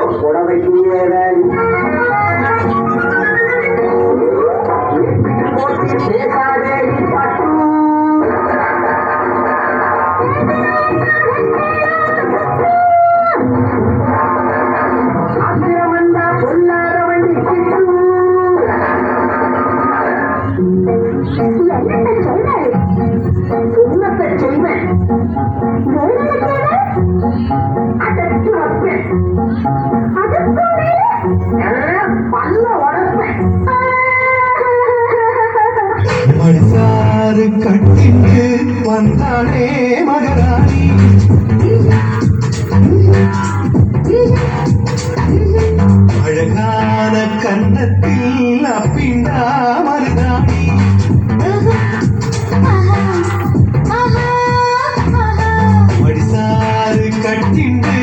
por no me quieren. ஒரு கட்டிற்கு வந்தானே மகராணி. அழகான கன்னத்தில் அப்பிண்டா மருதாணி. படிசாறு கட்டிண்டு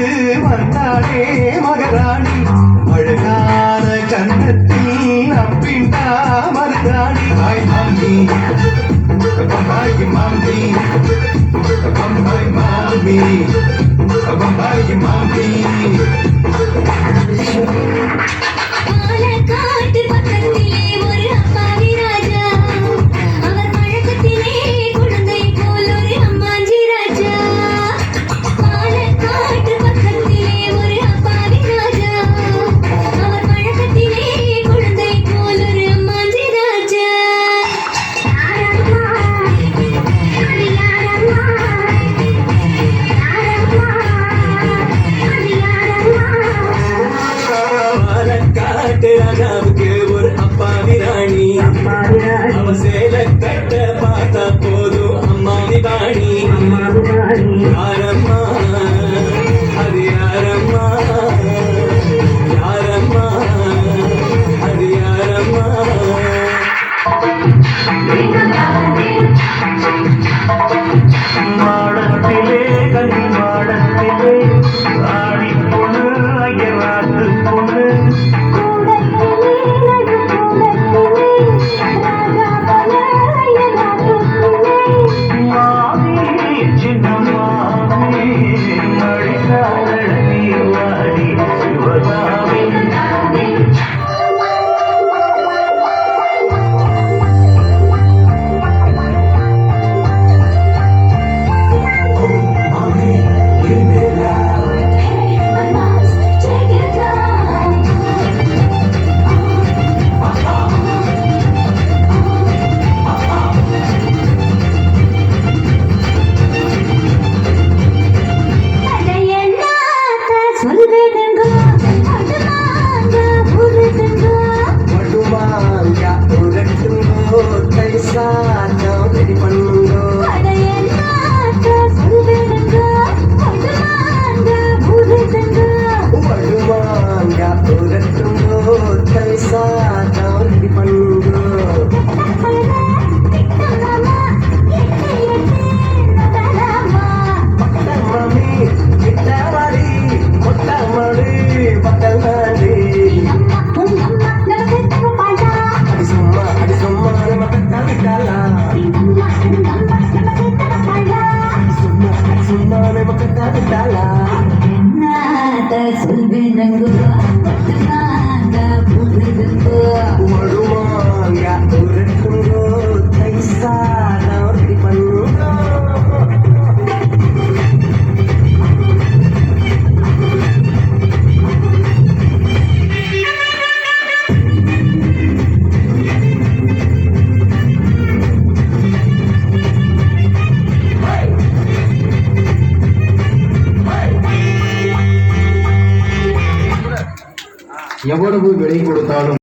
mommy, a Bombay mommy, a Bombay mommy. புகழுவாங்க புகழுவாங்க எவ்வளவு விலை கொடுத்தாலும்